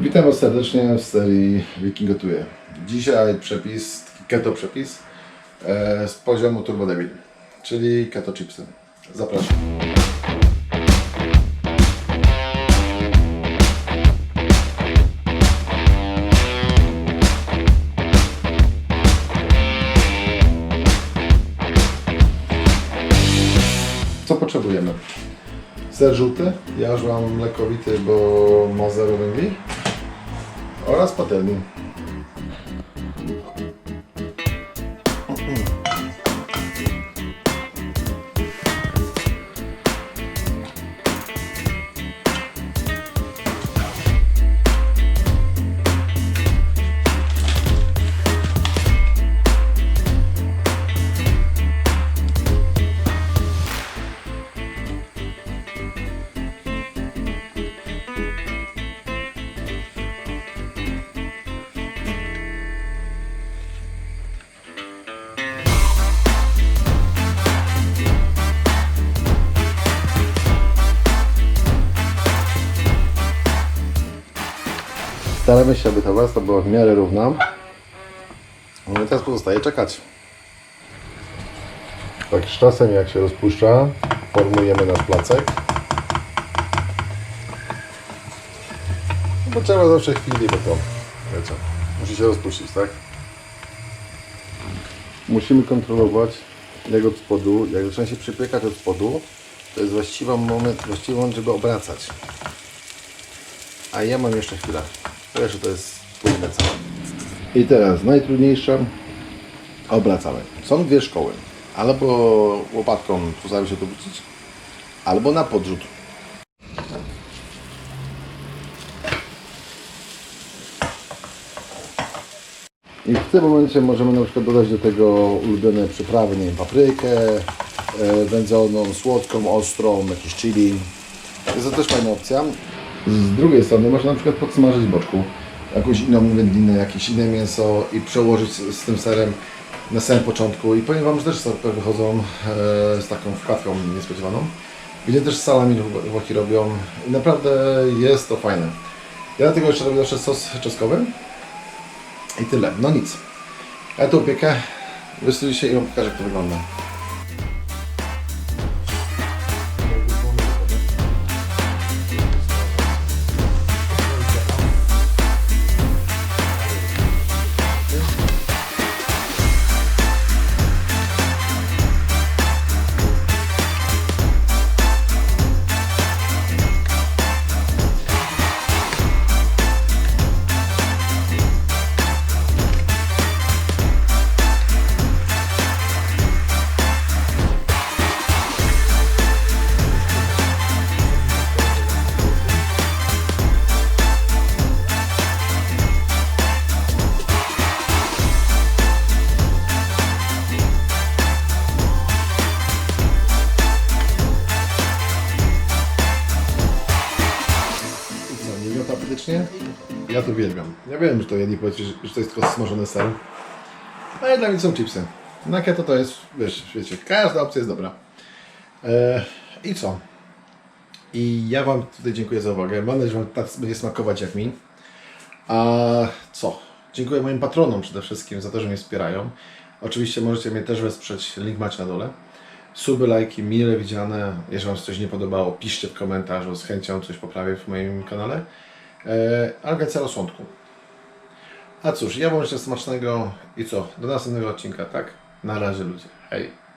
Witam Was serdecznie w serii Wiking Gotuje. Dzisiaj przepis, keto przepis e, z poziomu Turbo czyli keto chipsy. Zapraszam. Co potrzebujemy? Ser żółty, ja już mam mlekowity, bo ma zero węgli oraz patelni. Staramy się, aby ta warstwa była w miarę równa. No i teraz pozostaje czekać. Tak z czasem jak się rozpuszcza, formujemy nasz placek. Bo trzeba zawsze chwili, bo to wiecie, musi się rozpuścić, tak? Musimy kontrolować jak od spodu, jak zaczyna się przypiekać od spodu, to jest właściwy moment, właściwy moment, żeby obracać. A ja mam jeszcze chwilę. To jeszcze to jest trudne całe. I teraz najtrudniejsze. Obracamy. Są dwie szkoły. Albo łopatką postaramy się to wrócić, albo na podrzut. I w tym momencie możemy na przykład dodać do tego ulubione przyprawy, nie wiem, paprykę, e, wędzoną, słodką, ostrą, jakieś chili. Jest to też fajna opcja. Z drugiej strony można na przykład podsmażyć boczku jakąś inną wędlinę, jakieś inne mięso i przełożyć z, z tym serem na samym początku. I powiem Wam, że też super wychodzą e, z taką wkładką niespodziewaną. Gdzie też salami Włochi robią. I naprawdę jest to fajne. Ja do tego jeszcze robię zawsze sos czosnkowy. I tyle. No nic. Ja tu opiekę. Wystudiuję i Wam pokażę, jak to wygląda. Miota apetycznie? Ja to uwielbiam. Ja wiem, że to jedni powiecie, że to jest tylko smażony ser. Ale dla mnie są chipsy. Na keto to jest, wiesz, wiecie, każda opcja jest dobra. E, I co? I ja Wam tutaj dziękuję za uwagę. Mam nadzieję, że Wam tak będzie smakować jak mi. A co? Dziękuję moim patronom przede wszystkim za to, że mnie wspierają. Oczywiście możecie mnie też wesprzeć, link macie na dole. Suby, lajki, mile widziane. Jeżeli Wam się coś nie podobało, piszcie w komentarzu, z chęcią coś poprawię w moim kanale. E, więcej rozsądku. A cóż, ja Wam życzę smacznego i co? Do następnego odcinka, tak? Na razie ludzie. Hej!